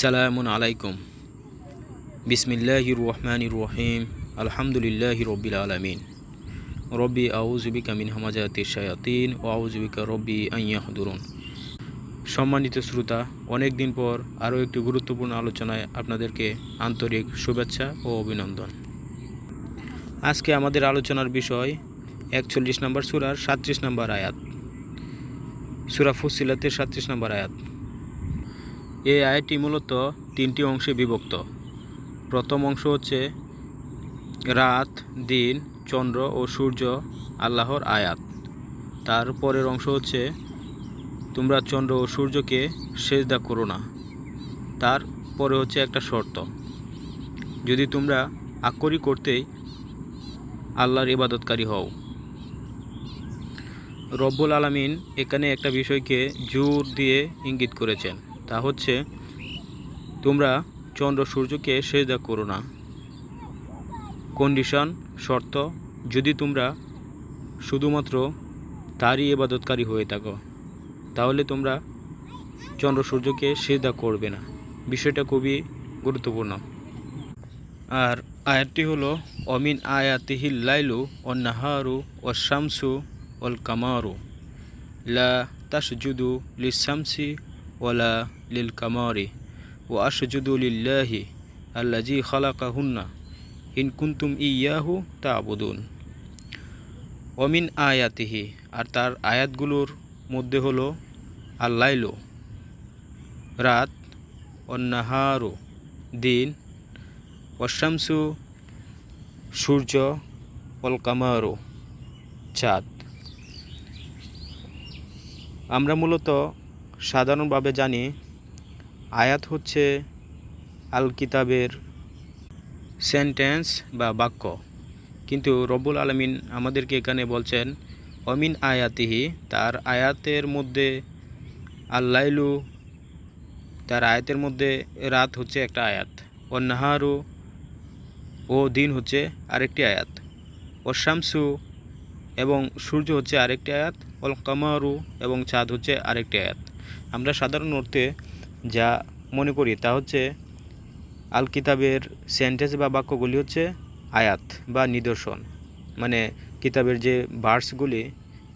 সালামুন আলাইকুম বিসমিল্লাহির রহমানির রহিম আলহামদুলিল্লাহি রব্বিল আলামিন রব্বি আউজুবিকা মিন হামাজাতি শায়াতিন ও আউজুবিকা রব্বি আইয়াহদুরুন সম্মানিত শ্রোতা অনেক দিন পর আরও একটি গুরুত্বপূর্ণ আলোচনায় আপনাদেরকে আন্তরিক শুভেচ্ছা ও অভিনন্দন। আজকে আমাদের আলোচনার বিষয় একচল্লিশ নম্বর সুরার সাতত্রিশ নম্বর আয়াত। সুরা ফুসিলাতের সাতত্রিশ নম্বর আয়াত। এই আয়াতটি মূলত তিনটি অংশে বিভক্ত। প্রথম অংশ হচ্ছে রাত, দিন, চন্দ্র ও সূর্য, আল্লাহর আয়াত। তার পরের অংশ হচ্ছে, তোমরা চন্দ্র ও সূর্যকে সেজদা করো না। তার পরে হচ্ছে একটা শর্ত। যদি তোমরা আকরি করতেই আল্লাহর ইবাদতকারী হও। রব্বুল আলামিন এখানে একটা বিষয়কে জোর দিয়ে ইঙ্গিত করেছেন। তা হচ্ছে, তোমরা চন্দ্র সূর্যকে সেজদা করো না। কন্ডিশন, শর্ত, যদি তোমরা শুধুমাত্র তারই এবাদতকারী হয়ে থাকো, তাহলে তোমরা চন্দ্র সূর্যকে সেজদা করবে না। বিষয়টা খুবই গুরুত্বপূর্ণ। আর আয়াতটি হলো, অমিন আয়াতিহিল লাইলু ও নাহারু ও শামসু অল কামারু। লা তাসজুদু লিসামসি ওয়ালা আশজুদু লিল্লাহি আল্লাজি খালাকাহুন্না ইন কুন্তুম ইয়াহু তা আবুদুন অমিন আয়াতিহি আর তার আয়াতগুলোর মধ্যে হলো আল্লাইলো, রাত অন্নাহারো দিন অশামসু সূর্য, অলকামারো চাঁদ আমরা মূলত সাধারণভাবে জানি আয়াত হচ্ছে আল কিতাবের সেন্টেন্স বা বাক্য। কিন্তু রব্বুল আলমিন আমাদেরকে এখানে বলছেন, অমিন আয়াতিহি তার আয়াতের মধ্যে আল্লাইলু, তার আয়াতের মধ্যে রাত হচ্ছে একটা আয়াত। ও নাহারু ও দিন হচ্ছে আরেকটি আয়াত। ও শামসু এবং সূর্য হচ্ছে আরেকটি আয়াত। অল কামারু এবং চাঁদ হচ্ছে আরেকটি আয়াত। আমরা সাধারণ অর্থে যা মনে করি, তা হচ্ছে আল কিতাবের সেন্টেন্স বা বাক্যগুলি হচ্ছে আয়াত বা নিদর্শন। মানে কিতাবের যে ভার্সগুলি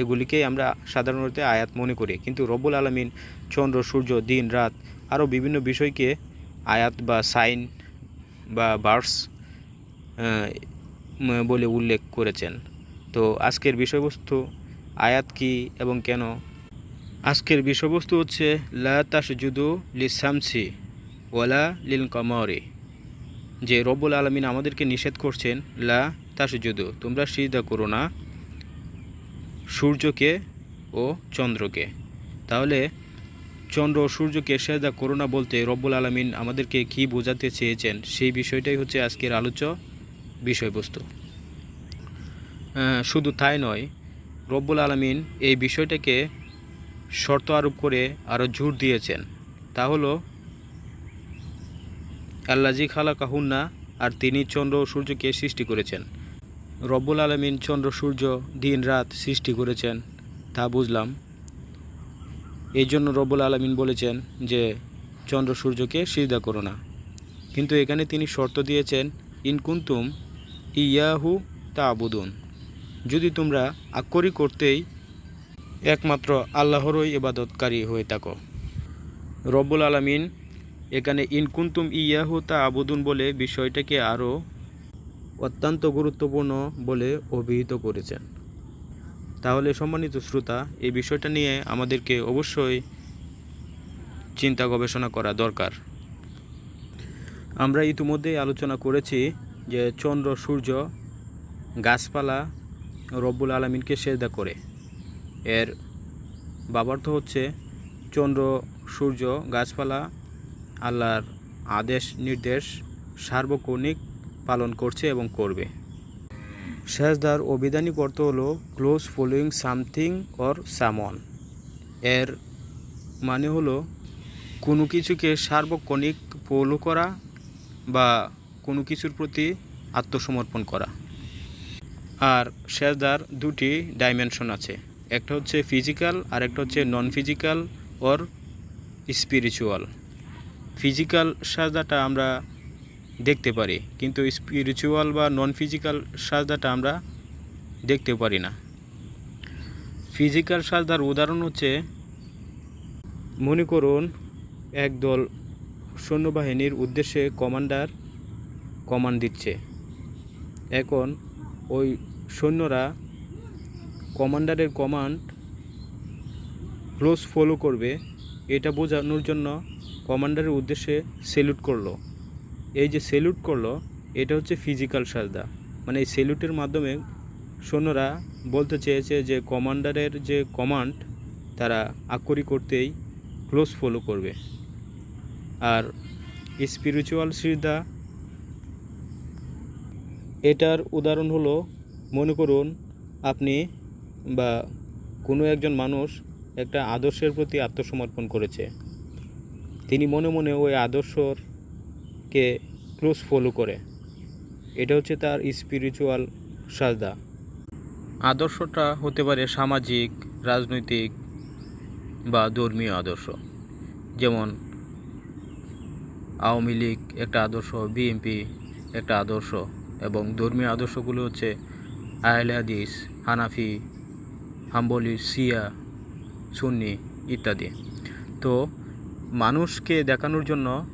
এগুলিকেই আমরা সাধারণত আয়াত মনে করি। কিন্তু রব্বুল আলমিন চন্দ্র, সূর্য, দিন, রাত আরও বিভিন্ন বিষয়কে আয়াত বা সাইন বা ভার্স বলে উল্লেখ করেছেন। তো আজকের বিষয়বস্তু আয়াত কি এবং কেন আজকের বিষয়বস্তু হচ্ছে, লা তাসজুদু লিসামসি ওয়ালা লিল কমরে যে রব্বুল আলমিন আমাদেরকে নিষেধ করছেন, লা তাসজুদু, তোমরা সিজদা করো না সূর্যকে ও চন্দ্রকে। তাহলে চন্দ্র ও সূর্যকে সেজদা করো না বলতে রব্বুল আলমিন আমাদেরকে কি বোঝাতে চেয়েছেন, সেই বিষয়টাই হচ্ছে আজকের আলোচ্য বিষয়বস্তু। শুধু তাই নয়, রব্বুল আলমিন এই বিষয়টাকে শর্ত আরোপ করে আরও জোর দিয়েছেন। তা হলো আল্লাজি খালা কাহুন্না আর তিনি চন্দ্র সূর্যকে সৃষ্টি করেছেন। রব্বুল আলমিন চন্দ্র, সূর্য দিন, রাত সৃষ্টি করেছেন, তা বুঝলাম। এই জন্য রব্বুল আলমিন বলেছেন যে, চন্দ্র, সূর্যকে সিজদা করো না। কিন্তু এখানে তিনি শর্ত দিয়েছেন ইনকুন্তুম ইয়াহু তা আবুদুন যদি তোমরা আক্ষরিক করতেই একমাত্র আল্লাহরই ইবাদতকারী হয়ে থাকো। রব্বুল আলমিন এখানে ইনকুন্তুম ইয়াহু তা আবুদুন বলে বিষয়টাকে আরও অত্যন্ত গুরুত্বপূর্ণ বলে অভিহিত করেছেন। তাহলে সম্মানিত শ্রোতা, এই বিষয়টা নিয়ে আমাদেরকে অবশ্যই চিন্তা গবেষণা করা দরকার। আমরা ইতিমধ্যেই আলোচনা করেছি যে চন্দ্র, সূর্য, গাছপালা রব্বুল আলমিনকে সেজদা করে। এর বাবার্থ হচ্ছে চন্দ্র, সূর্য, গাছপালা, আল্লাহর আদেশ, নির্দেশ, সার্বক্ষণিক পালন করছে এবং করবে। সেজদার অভিধানিক অর্থ হলো ক্লোজ ফলোয়িং সামথিং অর সামন এর মানে হলো কোনো কিছুকে সার্বক্ষণিক ফলো করা বা কোনো কিছুর প্রতি আত্মসমর্পণ করা। আর সেজদার দুটি ডাইমেনশন আছে। একটা হচ্ছে ফিজিক্যাল আর একটা হচ্ছে non physical or spiritual physical সাজদাটা আমরা দেখতে পারি, কিন্তু স্পিরিচুয়াল বা নন ফিজিক্যাল সাজদাটা আমরা দেখতে পারি না। ফিজিক্যাল সাজদার উদাহরণ হচ্ছে, মনে করুন একদল সৈন্যবাহিনীর উদ্দেশ্যে কমান্ডার কমান্ড দিচ্ছে। এখন ওই সৈন্যরা কমান্ডারের কমান্ড ক্লোজ ফলো করবে। এটা বোঝানোর জন্য কমান্ডারের উদ্দেশ্যে সেলুট করল। এই যে সেলুট করল, এটা হচ্ছে ফিজিক্যাল সাজদা। মানে এই সেলুটের মাধ্যমে সৈন্যরা বলতে চেয়েছে যে কমান্ডারের যে কমান্ড, তারা আক্ষরিক করতেই ক্লোজ ফলো করবে। আর স্পিরিচুয়াল সিজদা, এটার উদাহরণ হলো, মনে করুন আপনি বা কোনো একজন মানুষ একটা আদর্শের প্রতি আত্মসমর্পণ করেছে। তিনি মনে মনে ওই আদর্শকে ক্লোজ ফলো করে। এটা হচ্ছে তার স্পিরিচুয়াল সাজদা। আদর্শটা হতে পারে সামাজিক, রাজনৈতিক বা ধর্মীয় আদর্শ। যেমন আওয়ামী লীগ একটা আদর্শ, বিএনপি একটা আদর্শ এবং ধর্মীয় আদর্শগুলো হচ্ছে আহলে হাদিস, হানাফি হাম্বলি সিয়া সুন্নি ইত্যাদি। তো মানুষকে দেখানোর জন্য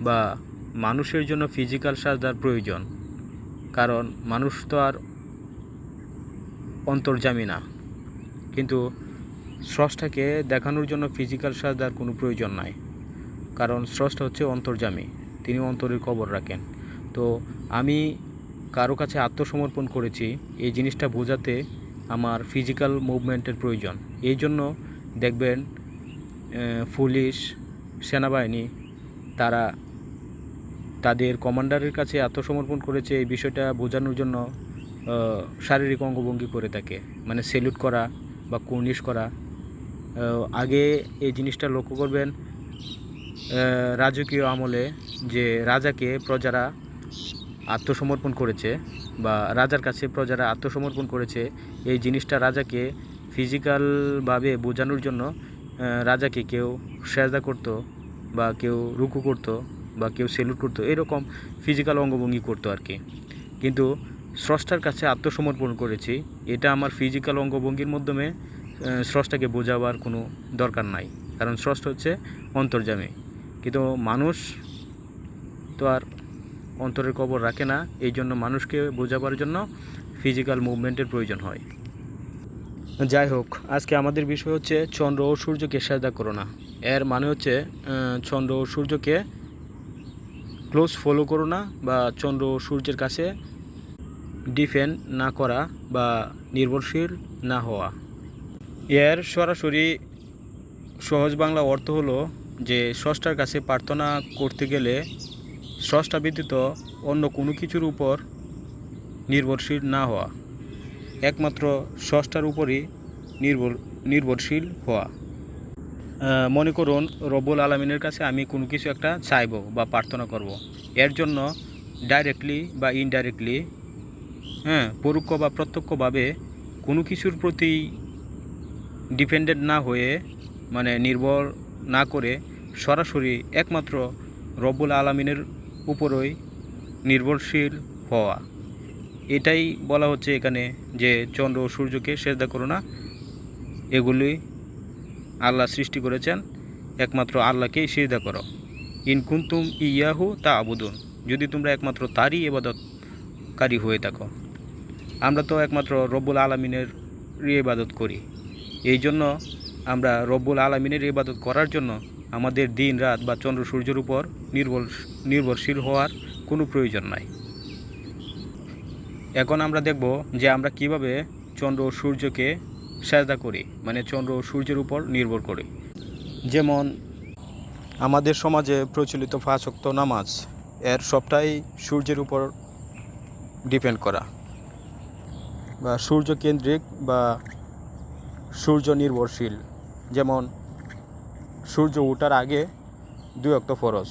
বা মানুষের জন্য ফিজিক্যাল সাজদার প্রয়োজন। কারণ মানুষ তো আর অন্তর্জামী না। কিন্তু স্রষ্টাকে দেখানোর জন্য ফিজিক্যাল সাজদার কোনো প্রয়োজন নাই। কারণ স্রষ্টা হচ্ছে অন্তর্জামী তিনি অন্তরের খবর রাখেন। তো আমি কারও কাছে আত্মসমর্পণ করেছি এই জিনিসটা বোঝাতে আমার ফিজিক্যাল মুভমেন্টের প্রয়োজন। এই জন্য দেখবেন পুলিশ, সেনাবাহিনী, তারা তাদের কমান্ডারের কাছে আত্মসমর্পণ করেছে এই বিষয়টা বোঝানোর জন্য শারীরিক অঙ্গভঙ্গি করে থাকে। মানে সেলুট করা বা কুর্নিশ করা। আগে এই জিনিসটা লক্ষ্য করবেন রাজকীয় আমলে যে রাজাকে, প্রজারা আত্মসমর্পণ করেছে বা রাজার কাছে প্রজারা আত্মসমর্পণ করেছে, এই জিনিসটা রাজাকে ফিজিক্যালভাবে বোঝানোর জন্য রাজাকে কেউ সেজদা করতো বা কেউ রুকু করতো বা কেউ সেলুট করতো, এরকম ফিজিক্যাল অঙ্গভঙ্গি করতো আর কি। কিন্তু স্রষ্টার কাছে আত্মসমর্পণ করেছি, এটা আমার ফিজিক্যাল অঙ্গভঙ্গির মাধ্যমে স্রষ্টাকে বোঝাবার কোনো দরকার নাই। কারণ স্রষ্ট হচ্ছে অন্তর্জামী কিন্তু মানুষ তো আর অন্তরের কবর রাখে না, এই জন্য মানুষকে বোঝাবার জন্য ফিজিক্যাল মুভমেন্টের প্রয়োজন হয়। যাই হোক, আজকে আমাদের বিষয় হচ্ছে চন্দ্র ও সূর্যকে সাজদা করো না। এর মানে হচ্ছে চন্দ্র ও সূর্যকে ক্লোজ ফলো করো না বা চন্দ্র ও সূর্যের কাছে ডিফেন্ড না করা বা নির্ভরশীল না হওয়া। এর সরাসরি সহজ বাংলা অর্থ হলো যে স্রষ্টার কাছে প্রার্থনা করতে গেলে স্রষ্টা ব্যতীত অন্য কোনো কিছুর উপর নির্ভরশীল না হওয়া একমাত্র স্রষ্টার উপরই নির্ভর, নির্ভরশীল হওয়া মনে করুন, রব্বুল আলমিনের কাছে আমি কোনো কিছু একটা চাইব বা প্রার্থনা করব। এর জন্য ডাইরেক্টলি বা ইনডাইরেক্টলি হ্যাঁ পরোক্ষ বা প্রত্যক্ষভাবে কোনো কিছুর প্রতি ডিপেন্ডেন্ট না হয়ে মানে নির্ভর না করে সরাসরি একমাত্র রব্বুল আলমিনের উপরই নির্ভরশীল হওয়া। এটাই বলা হচ্ছে এখানে যে চন্দ্র ও সূর্যকে সেজদা করো না। এগুলি আল্লাহ সৃষ্টি করেছেন, একমাত্র আল্লাহকেই সেজদা করো। ইন কুন্তুম ইয়াহু তা আবুদুন যদি তোমরা একমাত্র তারই এবাদতকারী হয়ে থাকো। আমরা তো একমাত্র রব্বুল আলমিনের ইবাদত করি। এই জন্য আমরা রব্বুল আলমিনের ইবাদত করার জন্য আমাদের দিন, রাত বা চন্দ্র সূর্যের উপর নির্ভর, নির্ভরশীল হওয়ার কোনো প্রয়োজন নাই। এখন আমরা দেখব যে আমরা কীভাবে চন্দ্র ও সূর্যকে সাজদা করি মানে চন্দ্র ও সূর্যের উপর নির্ভর করি। যেমন আমাদের সমাজে প্রচলিত ফাঁসক্ত নামাজ, এর সবটাই সূর্যের উপর ডিপেন্ড করা। বা সূর্য কেন্দ্রিক বা সূর্য নির্ভরশীল, যেমন সূর্য ওঠার আগে দুই অক্ত ফরজ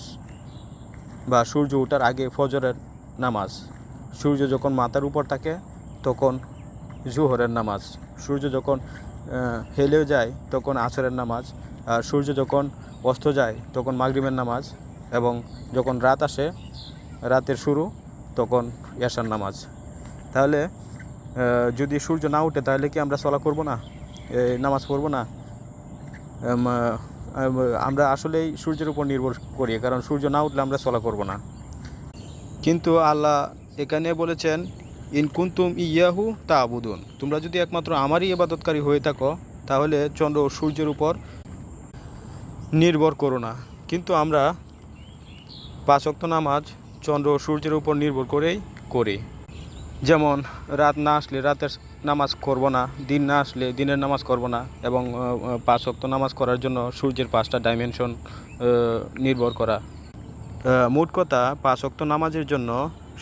বা সূর্য ওঠার আগে ফজরের নামাজ। সূর্য যখন মাথার উপর থাকে, তখন জোহরের নামাজ। সূর্য যখন হেলেও যায়, তখন আসরের নামাজ। আর সূর্য যখন অস্ত যায়, তখন মাগরিবের নামাজ এবং যখন রাত আসে, রাতের শুরু, তখন এশার নামাজ। তাহলে যদি সূর্য না ওঠে তাহলে কি আমরা চলা করব না? নামাজ পড়ব না? আমরা আসলেই সূর্যের উপর নির্ভর করি, কারণ সূর্য না উঠলে আমরা চলা করব না। কিন্তু আল্লাহ এখানে বলেছেন, ইন কুন্তুম ইয়াহু তা আবুদুন তোমরা যদি একমাত্র আমারই ইবাদতকারী হয়ে থাকো, তাহলে চন্দ্র সূর্যের উপর নির্ভর করো না। কিন্তু আমরা পাঁচ অক্ত নামাজ চন্দ্র সূর্যের উপর নির্ভর করেই করি। যেমন, রাত না আসলে রাতের নামাজ করব না, দিন না আসলে দিনের নামাজ করব না এবং পাঁচ অক্ত নামাজ করার জন্য সূর্যের পাঁচটা ডাইমেনশন নির্ভর করা। মোট কথা পাঁচ অক্ত নামাজের জন্য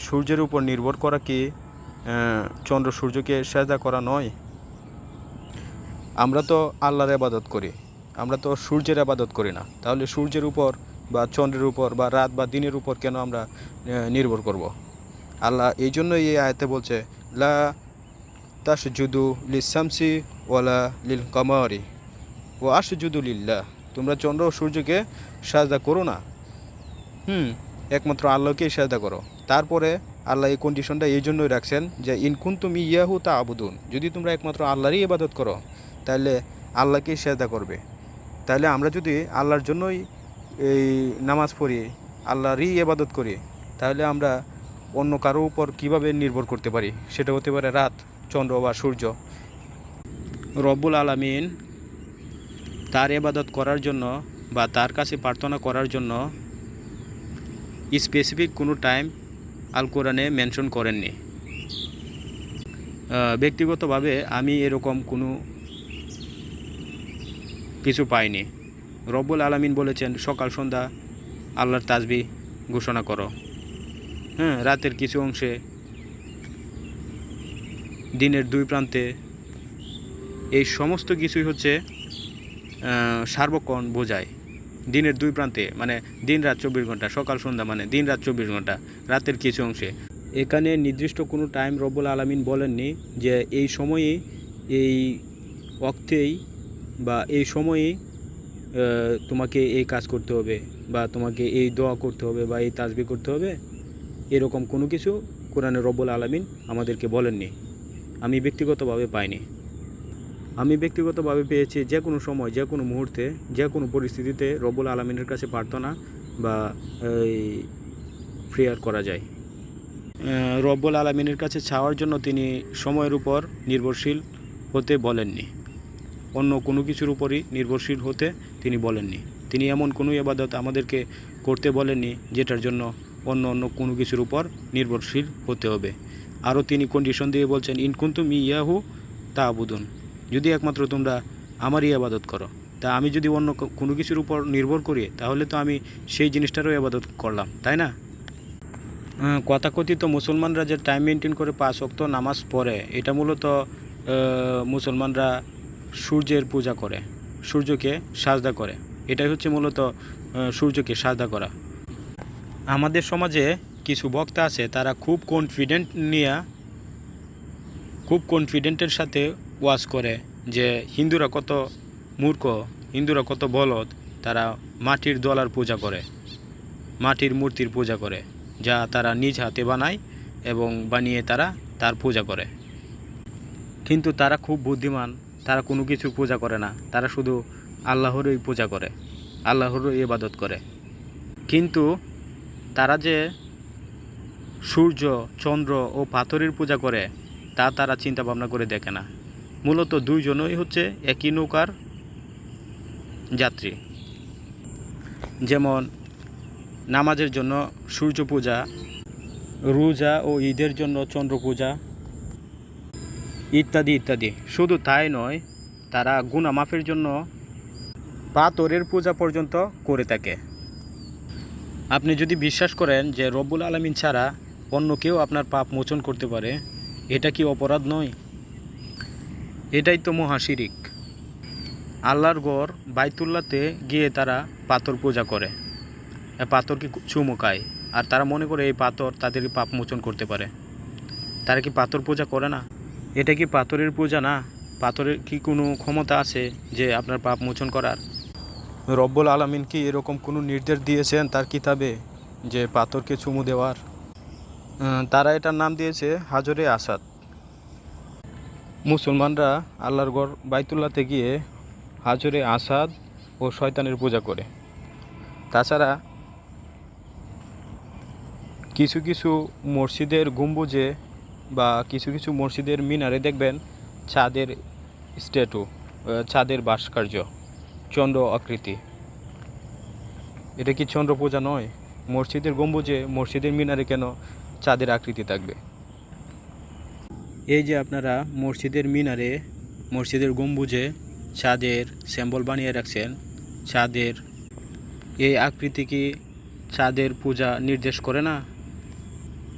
সূর্যের উপর নির্ভর করা কি চন্দ্র সূর্যকে সেজা করা নয়? আমরা তো আল্লাহর আবাদত করি, আমরা তো সূর্যের আবাদত করি না। তাহলে সূর্যের উপর বা চন্দ্রের উপর বা রাত বা দিনের উপর কেন আমরা নির্ভর করব? আল্লাহ এই জন্যই এই আয়তে বলছে, লা তাসজুদু লিসামসি ওয়ালা লিল কামারি ও আসজুদু লিল্লাহ, তোমরা চন্দ্র ও সূর্যকে সাজদা করো না। হুম, একমাত্র আল্লাহকেই সাজদা করো। তারপরে আল্লাহ এই কন্ডিশনটা এই জন্যই রাখছেন যে ইনকুন তুমি ইয়াহু তা আবুদুন যদি তোমরা একমাত্র আল্লাহরই ইবাদত করো, তাহলে আল্লাহকেই সাজদা করবে। তাহলে আমরা যদি আল্লাহর জন্যই এই নামাজ পড়ি, আল্লাহরই ইবাদত করি, তাহলে আমরা অন্য কারও উপর কীভাবে নির্ভর করতে পারি? সেটা হতে পারে রাত। চন্দ্র বা সূর্য। রব্বুল আলামিন তার এবাদত করার জন্য বা তার কাছে প্রার্থনা করার জন্য স্পেসিফিক কোনো টাইম আল কোরআনে মেনশন করেননি। ব্যক্তিগতভাবে আমি এরকম কোনো কিছু পাইনি। রব্বুল আলামিন বলেছেন, সকাল, সন্ধ্যা আল্লাহর তাজবি ঘোষণা করো। হ্যাঁ রাতের কিছু অংশে দিনের দুই প্রান্তে এই সমস্ত কিছুই হচ্ছে সার্বক্ষণ বোঝায়। দিনের দুই প্রান্তে মানে দিন রাত চব্বিশ ঘণ্টা সকাল সন্ধ্যা মানে দিন রাত চব্বিশ ঘণ্টা রাতের কিছু অংশে। এখানে নির্দিষ্ট কোনো টাইম রব্বুল আলামিন বলেননি যে এই সময়ে এই অক্তেই বা এই সময়েই আহ, তোমাকে এই কাজ করতে হবে বা তোমাকে এই দোয়া করতে হবে বা এই তাজবি করতে হবে এরকম কোনো কিছু কোরআনে রব্বুল আলামিন আমাদেরকে বলেননি। আমি ব্যক্তিগতভাবে পাইনি। আমি ব্যক্তিগতভাবে পেয়েছি যে কোনো সময়, যে কোনো মুহূর্তে, যে কোনো পরিস্থিতিতে রব্বুল আলমিনের কাছে প্রার্থনা বা, এই প্রেয়ার করা যায়। রব্বুল আলমিনের কাছে ছাওয়ার জন্য তিনি সময়ের উপর নির্ভরশীল হতে বলেননি। অন্য কোনো কিছুর উপরই নির্ভরশীল হতে তিনি বলেননি। তিনি এমন কোনো ইবাদত আমাদেরকে করতে বলেননি যেটার জন্য অন্য অন্য কোনো কিছুর উপর নির্ভরশীল হতে হবে। আরও তিনি কন্ডিশন দিয়ে বলছেন ইনকুন্তুম ইয়াহু তা আবুদুন যদি একমাত্র তোমরা আমারই আবাদত করো, তা আমি যদি অন্য কোনো কিছুর উপর নির্ভর করি, তাহলে তো আমি সেই জিনিসটারও আবাদত করলাম, তাই না? কথাকথিত মুসলমানরা যে টাইম মেনটেন করে পাঁচ অক্ত নামাজ পড়ে, এটা মূলত মুসলমানরা সূর্যের পূজা করে, সূর্যকে সাজদা করে। এটাই হচ্ছে মূলত সূর্যকে সাজদা করা। আমাদের সমাজে কিছু বক্তা আছে, তারা খুব কনফিডেন্ট নিয়ে, খুব কনফিডেন্টের সাথে ওয়াজ করে যে হিন্দুরা কত মূর্খ, হিন্দুরা কত বলদ, তারা মাটির দলার পূজা করে, মাটির মূর্তির পূজা করে, যা তারা নিজ হাতে বানায় এবং বানিয়ে তারা তার পূজা করে। কিন্তু তারা খুব বুদ্ধিমান, তারা কোনো কিছু পূজা করে না, তারা শুধু আল্লাহরই পূজা করে, আল্লাহরই ইবাদত করে। কিন্তু তারা যে সূর্য, চন্দ্র ও পাথরের পূজা করে, তা তারা চিন্তা ভাবনা করে দেখে না। মূলত দুইজনই হচ্ছে একই নৌকার যাত্রী। যেমন, নামাজের জন্য সূর্য পূজা, রোজা ও ঈদের জন্য চন্দ্র পূজা ইত্যাদি ইত্যাদি। শুধু তাই নয়, তারা গুনা মাফের জন্য পাথরের পূজা পর্যন্ত করে থাকে। আপনি যদি বিশ্বাস করেন যে রব্বুল আলমিন ছাড়া অন্য কেউ আপনার পাপ মোচন করতে পারে, এটা কি অপরাধ নয়? এটাই তো মহাশিরিক আল্লাহর গড় বাইতুল্লাতে গিয়ে তারা পাথর পূজা করে। পাথরকে চুমুকায় আর তারা মনে করে এই পাথর তাদের পাপ মোচন করতে পারে। তারা কি পাথর পূজা করে না? এটা কি পাথরের পূজা না? পাথরের কি কোনো ক্ষমতা আছে যে আপনার পাপ মোচন করার? রব্বুল আলমিন কি এরকম কোনো নির্দেশ দিয়েছেন তার কিতাবে যে পাথরকে চুমু দেওয়ার? তারা এটার নাম দিয়েছে হাজরে আসাদ। মুসলমানরা আল্লাহর গড় বাইতুল্লাতে গিয়ে হাজরে আসাদ ও শয়তানের পূজা করে। তাছাড়া কিছু কিছু মসজিদের গম্বুজে বা কিছু কিছু মসজিদের মিনারে দেখবেন ছাদের স্ট্যাটু ছাদের ভাস্কর্য, চন্দ্র আকৃতি। এটা কি চন্দ্র পূজা নয়? মসজিদের গম্বুজে, মসজিদের মিনারে কেন চাঁদের আকৃতি থাকবে। এই যে আপনারা মসজিদের মিনারে, মসজিদের গম্বুজে চাঁদের স্যাম্বল বানিয়ে রাখছেন, চাঁদের, এই আকৃতি কি চাঁদের পূজা নির্দেশ করে না?